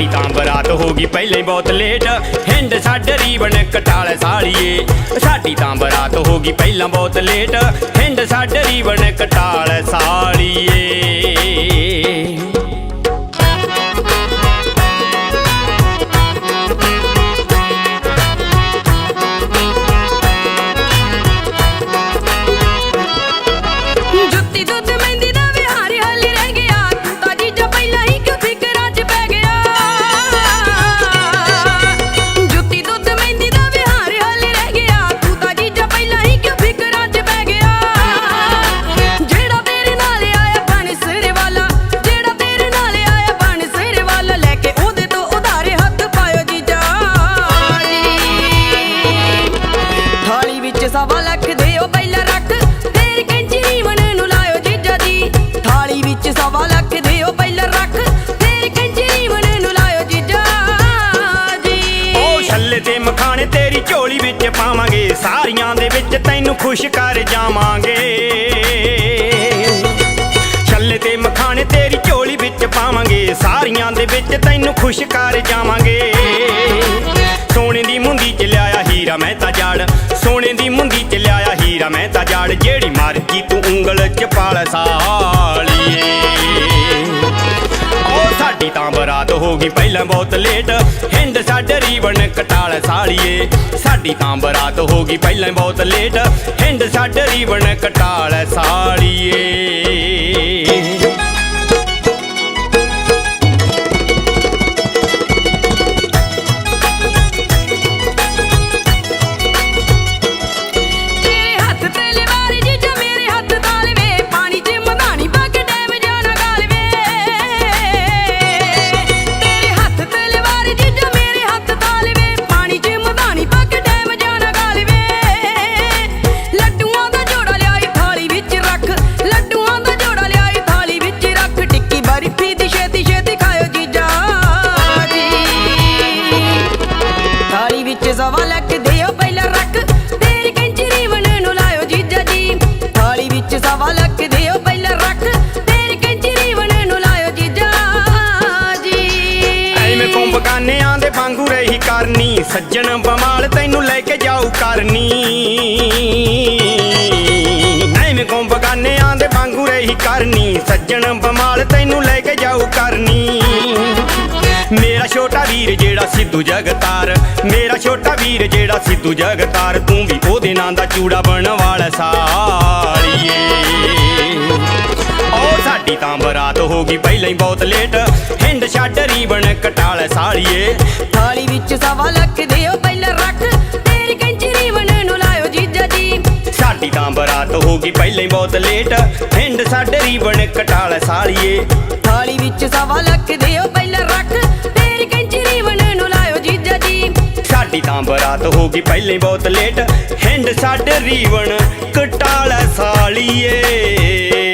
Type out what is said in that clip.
ਸਾਡੀ ਤਾਂ ਬਰਾਤ ਹੋ ਗਈ ਪਹਿਲੇ ਬਹੁਤ ਲੇਟ ਹਿੰਡ ਸਾਡੇ ਰੀਵਨ ਕਟਾਲ ਲੈ ਸਾਲੀਏ। ਸਾਡੀ ਤਾਂ ਬਰਾਤ ਹੋ ਗਈ ਪਹਿਲਾਂ ਬਹੁਤ ਲੇਟ ਹਿੰਡ ਸਾਡੇ ਰੀਵਨ ਕਟਾਲ ਲੈ ਸਾਲੀਏ। ਛੱਲੇ ਤੇ ਮਖਾਣੇ ਤੇਰੀ ਝੋਲੀ ਵਿੱਚ ਪਾਵਾਂਗੇ। ਸਾਰੀਆਂ ਦੇ ਵਿੱਚ ਤੈਨੂੰ ਖੁਸ਼ ਕਰ ਜਾਵਾਂਗੇ। ਛੱਲੇ ਤੇ ਮਖਾਣੇ ਤੇਰੀ ਝੋਲੀ ਵਿੱਚ ਪਾਵਾਂਗੇ। ਸਾਰੀਆਂ ਦੇ ਵਿੱਚ ਤੈਨੂੰ ਖੁਸ਼ ਕਰ ਜਾਵਾਂਗੇ। ਸੋਨੇ ਦੀ ਮੁੰਦੀ ਚ ਲਿਆਇਆ ਹੀਰਾ ਮੈਂ ਤਾਂ ਜੜ ਸੋਨੇ ਦੀ ਮੁੰਦੀ ਚ ਲਿਆਇਆ ਹੀਰਾ ਮੈਂ ਤਾਂ ਜੜ ਜਿਹੜੀ ਮਰਜ਼ੀ ਤੂੰ ਉਂਗਲ ਚ ਪਾਲ ਸਾਲੀਏ ਉਹ ਸਾਡੀ ਤਾਂ ਬਰਾਤ ਹੋ ਗਈ ਪਹਿਲਾਂ ਬਹੁਤ ਲੇਟ ਹਿੰਦ ਸਾਡੇ ਰੀਵਨ ਕਟਾਲ ਸਾਲੀਏ। ਸਾਡੀ ਤਾਂ ਬਰਾਤ ਹੋ ਗਈ ਪਹਿਲਾਂ ਬਹੁਤ ਲੇਟ ਹਿੰਦ ਸਾਡੇ ਰੀਵਨ ਕਟਾਲ ਸਾਲੀਏ। ਸਵਾ ਦਿਓ ਪਹਿਲਾਂ ਰੱਖ। ਫੇਰ ਕੰਜਰੀਵਨ ਨੂੰ ਲਾਇਓ ਜੀਜਾ ਜੀ। ਥਾਲੀ ਵਿੱਚ ਸਵਾ ਲੱਖ ਦਿਓ ਪਹਿਲਾਂ ਰੱਖ। ਫੇਰ ਕੰਜਰੀਵਨ ਨੂੰ ਲਾਇਓ ਜੀਜਾ ਜੀ। ਐਵੇਂ ਕੁੰਭ ਗਾਨਿਆਂ ਦੇ ਵਾਂਗੂ ਰਹੀ ਕਰਨੀ। ਸੱਜਣ ਬਮਾਲ ਤੈਨੂੰ ਲੈ ਕੇ ਜਾਊ ਕਰਨੀ। ਐਵੇਂ ਕੁੰਭ ਗਾਨਿਆਂ ਦੇ ਵਾਂਗੂ ਰਹੀ ਕਰਨੀ। ਸੱਜਣ ਬਮਾਲ ਤੈਨੂੰ ਲੈ ਕੇ ਜਾਊ ਕਰਨੀ। ਮੇਰਾ ਛੋਟਾ ਵੀਰ ਜਿਹੜਾ ਸਿੱਧੂ ਜਗਤਾਰ। ਮੇਰਾ ਛੋਟਾ ਵੀਰ ਜਿਹੜਾ ਸਿੱਧੂ ਜਗਤਾਰ ਤੂੰ ਵੀ ਉਹਦੇ ਨਾਂ ਦਾ ਚੂੜਾ ਬਣਵਾਲ ਸਾਲੀਏ ਉਹ ਸਾਡੀ ਤਾਂ ਬਰਾਤ ਹੋ ਗਈ ਪਹਿਲਾਂ ਹੀ ਬਹੁਤ ਲੇਟ ਹਿੰਦ ਛੱਡ ਰੀਵਨ ਕਟਾਲ ਸਾਲੀਏ। ਥਾਲੀ ਵਿੱਚ ਸਵਾ ਲੱਖ ਦਿਓ ਪਹਿਲਾਂ ਰੱਖ ਫੇਰ ਕੰਜਰੀਵਨ ਨੂੰ ਲਾਇਓ ਜੀਜਾ ਜੀ। ਸਾਡੀ ਤਾਂ ਬਰਾਤ ਹੋ ਗਈ ਪਹਿਲਾਂ ਹੀ ਬਹੁਤ ਲੇਟ ਹਿੰਦ ਸਾਡੇ ਰੀਵਨ ਕਟਾਲ ਸਾਲੀਏ। ਥਾਲੀ ਵਿੱਚ ਸਵਾ ਲੱਖ ਦਿਓ ਪਹਿਲਾਂ ਸਾਡੀ ਤਾਂ ਬਰਾਤ ਹੋ ਗਈ ਪਹਿਲੇ ਬਹੁਤ ਲੇਟ। ਹਿੰਡ ਸਾਡੇ ਰੀਵਨ ਕਟਾਲਾ ਸਾਲੀਏ।